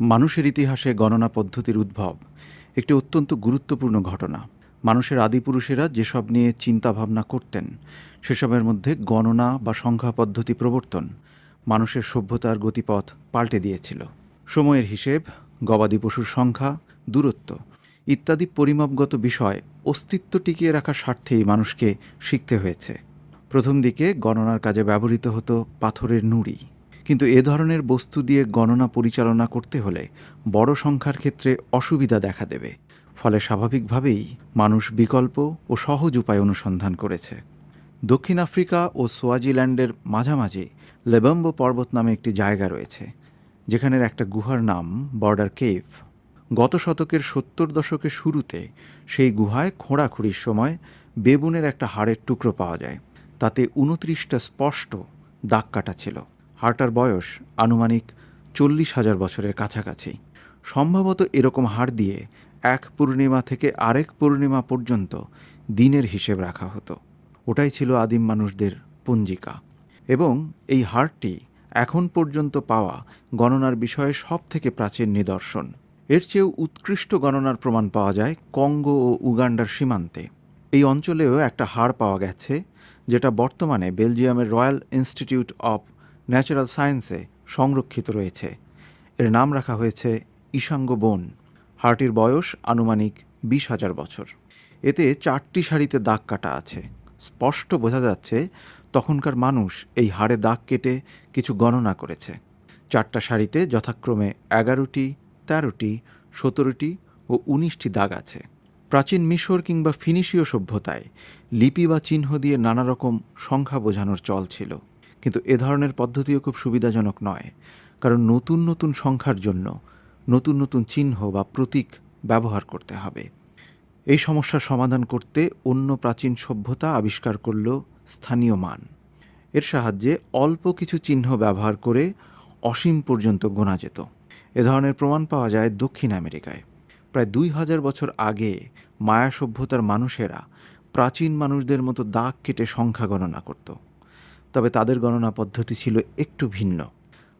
মানুষের ইতিহাসে গণনা পদ্ধতির উদ্ভব একটি অত্যন্ত গুরুত্বপূর্ণ ঘটনা। মানুষের আদিপুরুষেরা যেসব নিয়ে চিন্তা ভাবনা করতেন, সেসবের মধ্যে গণনা বা সংখ্যা পদ্ধতি প্রবর্তন মানুষের সভ্যতার গতিপথ পাল্টে দিয়েছিল। সময়ের হিসেব, গবাদি পশুর সংখ্যা, দূরত্ব ইত্যাদি পরিমাপগত বিষয় অস্তিত্ব টিকিয়ে রাখার স্বার্থেই মানুষকে শিখতে হয়েছে। প্রথম দিকে গণনার কাজে ব্যবহৃত হতো পাথরের নুড়ি। কিন্তু এ ধরনের বস্তু দিয়ে গণনা পরিচালনা করতে হলে বড় সংখ্যার ক্ষেত্রে অসুবিধা দেখা দেবে। ফলে স্বাভাবিকভাবেই মানুষ বিকল্প ও সহজ উপায় অনুসন্ধান করেছে। দক্ষিণ আফ্রিকা ও সোয়াজিল্যান্ডের মাঝামাঝি লেবাম্বো পর্বত নামে একটি জায়গা রয়েছে, যেখানের একটা গুহার নাম বর্ডার কেভ। গত শতকের সত্তর দশকের শুরুতে সেই গুহায় খোঁড়াখুঁড়ির সময় বেবুনের একটা হাড়ের টুকরো পাওয়া যায়। তাতে উনত্রিশটা স্পষ্ট দাগ কাটা ছিল। হাড়টার বয়স আনুমানিক চল্লিশ হাজার বছরের কাছাকাছি। সম্ভবত এরকম হাড় দিয়ে এক পূর্ণিমা থেকে আরেক পূর্ণিমা পর্যন্ত দিনের হিসেব রাখা হতো। ওটাই ছিল আদিম মানুষদের পঞ্জিকা। এবং এই হাড়টি এখন পর্যন্ত পাওয়া গণনার বিষয়ে সব থেকে প্রাচীন নিদর্শন। এর চেয়েও উৎকৃষ্ট গণনার প্রমাণ পাওয়া যায় কঙ্গো ও উগান্ডার সীমান্তে। এই অঞ্চলেও একটা হাড় পাওয়া গেছে, যেটা বর্তমানে বেলজিয়ামের রয়্যাল ইনস্টিটিউট অব ন্যাচারাল সায়েন্সে সংরক্ষিত রয়েছে। এর নাম রাখা হয়েছে ঈশাঙ্গ বন। হাড়টির বয়স আনুমানিক বিশ হাজার বছর। এতে চারটি সারিতে দাগ কাটা আছে। স্পষ্ট বোঝা যাচ্ছে তখনকার মানুষ এই হাড়ে দাগ কেটে কিছু গণনা করেছে। চারটা সারিতে যথাক্রমে এগারোটি, তেরোটি, সতেরোটি ও উনিশটি দাগ আছে। প্রাচীন মিশর কিংবা ফিনিশীয় সভ্যতায় লিপি বা চিহ্ন দিয়ে নানা রকম সংখ্যা বোঝানোর চল ছিল। কিন্তু এ ধরনের পদ্ধতিও খুব সুবিধাজনক নয়, কারণ নতুন নতুন সংখ্যার জন্য নতুন নতুন চিহ্ন বা প্রতীক ব্যবহার করতে হবে। এই সমস্যার সমাধান করতে অন্য প্রাচীন সভ্যতা আবিষ্কার করল স্থানীয় মান। এর সাহায্যে অল্প কিছু চিহ্ন ব্যবহার করে অসীম পর্যন্ত গোনা যেত। এ ধরনের প্রমাণ পাওয়া যায় দক্ষিণ আমেরিকায়। প্রায় দুই হাজার বছর আগে মায়া সভ্যতার মানুষেরা প্রাচীন মানুষদের মতো দাগ কেটে সংখ্যা গণনা করত। তবে তাদের গণনা পদ্ধতি ছিল একটু ভিন্ন।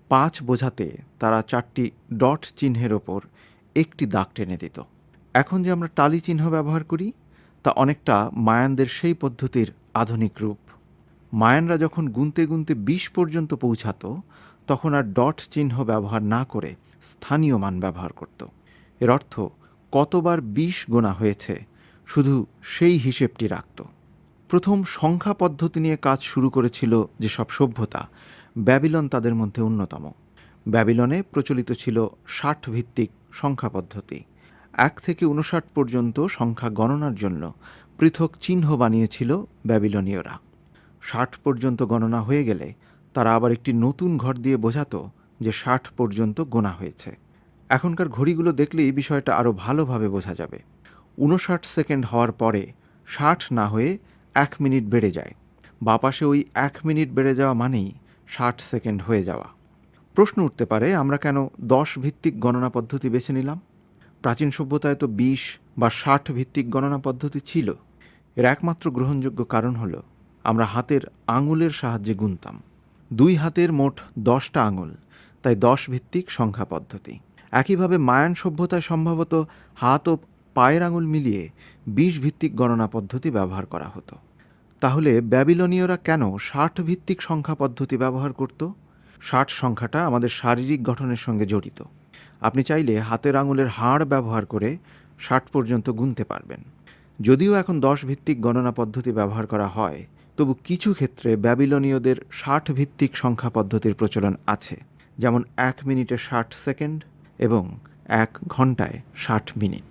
পাঁচ বোঝাতে তারা চারটি ডট চিহ্নের ওপর একটি দাগ টেনে দিত। এখন যে আমরা টালি চিহ্ন ব্যবহার করি, তা অনেকটা মায়ানদের সেই পদ্ধতির আধুনিক রূপ। মায়ানরা যখন গুনতে গুনতে বিশ পর্যন্ত পৌঁছাতো, তখন আর ডট চিহ্ন ব্যবহার না করে স্থানীয় মান ব্যবহার করত। এর অর্থ কতবার বিশ গোনা হয়েছে, শুধু সেই হিসেবটি রাখত। প্রথম সংখ্যা পদ্ধতি নিয়ে কাজ শুরু করেছিল যেসব সভ্যতা, ব্যাবিলন তাদের মধ্যে অন্যতম। ব্যাবিলনে প্রচলিত ছিল ষাট ভিত্তিক সংখ্যা পদ্ধতি। এক থেকে উনষাট পর্যন্ত সংখ্যা গণনার জন্য পৃথক চিহ্ন বানিয়েছিল ব্যাবিলনীয়রা। ষাট পর্যন্ত গণনা হয়ে গেলে তারা আবার একটি নতুন ঘর দিয়ে বোঝাতো যে ষাট পর্যন্ত গোনা হয়েছে। এখনকার ঘড়িগুলো দেখলে এই বিষয়টা আরও ভালোভাবে বোঝা যাবে। উনষাট সেকেন্ড হওয়ার পরে ষাট না হয়ে এক মিনিট বেড়ে যায়। বাপাশে ওই এক মিনিট বেড়ে যাওয়া মানেই ষাট সেকেন্ড হয়ে যাওয়া। প্রশ্ন উঠতে পারে, আমরা কেন দশ ভিত্তিক গণনা পদ্ধতি বেছে নিলাম? প্রাচীন সভ্যতায় তো বিশ বা ষাট ভিত্তিক গণনা পদ্ধতি ছিল। এর একমাত্র গ্রহণযোগ্য কারণ হলো, আমরা হাতের আঙুলের সাহায্যে গুনতাম। দুই হাতের মোট দশটা আঙুল, তাই দশ ভিত্তিক সংখ্যা পদ্ধতি। একইভাবে মায়ান সভ্যতায় সম্ভবত হাত ও পায়ের আঙুল মিলিয়ে বিশ ভিত্তিক গণনা পদ্ধতি ব্যবহার করা হতো। তাহলে ব্যাবিলনীয়রা কেন ষাট ভিত্তিক সংখ্যা পদ্ধতি ব্যবহার করত? ষাট সংখ্যাটা আমাদের শারীরিক গঠনের সঙ্গে জড়িত। আপনি চাইলে হাতের আঙুলের হাড় ব্যবহার করে ষাট পর্যন্ত গুনতে পারবেন। যদিও এখন দশ ভিত্তিক গণনা পদ্ধতি ব্যবহার করা হয়, তবু কিছু ক্ষেত্রে ব্যাবিলনীয়দের ষাট ভিত্তিক সংখ্যা পদ্ধতির প্রচলন আছে, যেমন এক মিনিটে ষাট সেকেন্ড এবং এক ঘন্টায় ষাট মিনিট।